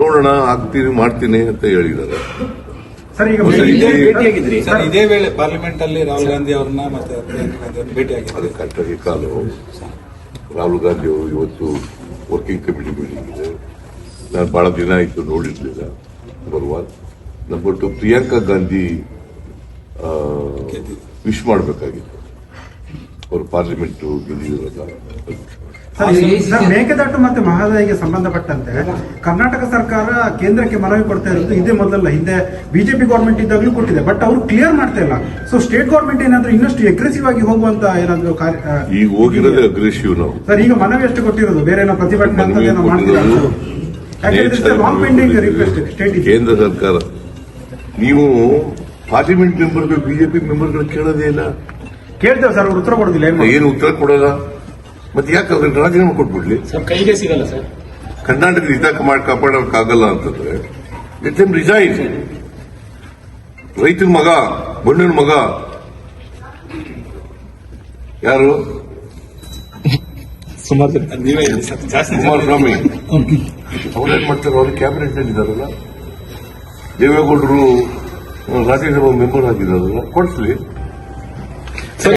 ನೋಡೋಣ ಆಗ್ತೀನಿ ಮಾಡ್ತೀನಿ ಅಂತ ಹೇಳಿದ್ದಾರೆ. ಸರ್ ಈಗ ಸರ್, ಇದೇ ಸರ್ ಇದೇ ವೇಳೆ ಪಾರ್ಲಿಮೆಂಟ್ ಅಲ್ಲಿ ರಾಹುಲ್ ಗಾಂಧಿ ಅವ್ರನ್ನ ಮತ್ತೆ ಅದು ಕಟ್ಟಗೆ ಕಾಲು ರಾಹುಲ್ ಗಾಂಧಿ ಅವರು ಇವತ್ತು ವರ್ಕಿಂಗ್ ಕಮಿಟಿ ಮೀಟಿಂಗ್ ಇದೆ. ನಾನು ಬಹಳ ದಿನ ಆಯಿತು ನೋಡಿರ್ಲಿಲ್ಲ number one number two Priyanka Gandhi wish ಮಾಡಬೇಕಾಗಿತ್ತು. ಅವರು ಪಾರ್ಲಿಮೆಂಟ್ ಗೆದ್ದಿದ್ರಲ್ಲ ಸರ್, ಸರ್ ಮೇಕೆದಾಟು ಮತ್ತೆ ಮಹದಾಯಿಗೆ ಸಂಬಂಧಪಟ್ಟಂತೆ ಕರ್ನಾಟಕ ಸರ್ಕಾರ ಕೇಂದ್ರಕ್ಕೆ ಮನವಿ ಕೊಡ್ತಾ ಇರೋದು ಇದೇ ಮೊದಲಲ್ಲ. ಹಿಂದೆ ಬಿಜೆಪಿ ಗೌರ್ಮೆಂಟ್ ಇದ್ದಾಗಲೂ ಕೊಟ್ಟಿದೆ. ಬಟ್ ಅವರು ಕ್ಲಿಯರ್ ಮಾಡ್ತಾ ಇಲ್ಲ. ಸೊ ಸ್ಟೇಟ್ ಗೌರ್ಮೆಂಟ್ ಏನಾದ್ರು ಇನ್ನಷ್ಟು ಅಗ್ರೆಸಿವ್ ಆಗಿ ಹೋಗುವಂತ ಏನಾದ್ರು ಈಗ ಹೋಗಿರೋದೇ ಅಗ್ರೆಸಿವ್ ನಾವು. ಸರ್ ಈಗ ಮನವಿ ಎಷ್ಟು ಕೊಟ್ಟಿರೋದು? ಬೇರೆ ಏನೋ ಪ್ರತಿಭಟನೆ ಅಂತ ಏನೋ ಕೇಂದ್ರ ಸರ್ಕಾರ. ನೀವು ಪಾರ್ಲಿಮೆಂಟ್ ಮೆಂಬರ್ಗಳು ಬಿಜೆಪಿ ಮೆಂಬರ್ಗಳು ಕೇಳೋದೇ ಇಲ್ಲ. ಕೇಳ್ತೇವೆ ಸರ್ ಅವ್ರು ಉತ್ತರ ಕೊಡೋದಿಲ್ಲ ಏನ್ ಉತ್ತರ ಕೊಡಲ್ಲ? ಮತ್ತೆ ಯಾಕೆ ಅವ್ರಿಗೆ ರಾಜೀನಾಮೆ ಕೊಟ್ಬಿಡ್ಲಿ? ಸರ್ ಕೈಗೆ ಸಿಗಲ್ಲ ಸರ್. ಕರ್ನಾಟಕದ ಹಿತ ಮಾಡಿ ಕಾಪಾಡೋಕ್ಕಾಗಲ್ಲ ಅಂತಂದ್ರೆ ಲೆಟ್ ಎಂ ರಿಸೈನ್ ರೈತನ ಮಗ ಬಣ್ಣನ ಮಗ ಯಾರು? ಕುಮಾರಸ್ವಾಮಿ. ಅವ್ರೇನ್ ಮಾಡ್ತಾರೆ? ಅವ್ರ ಕ್ಯಾಬಿನೆಟ್ನಲ್ಲಿ ಇದಾರಲ್ಲ ದೇವೇಗೌಡರು ರಾಜ್ಯಸಭಾ ಮೆಂಬರ್ ಆಗಿದ್ದಾರಲ್ಲ? ಕೊಡಿಸ್ಲಿ.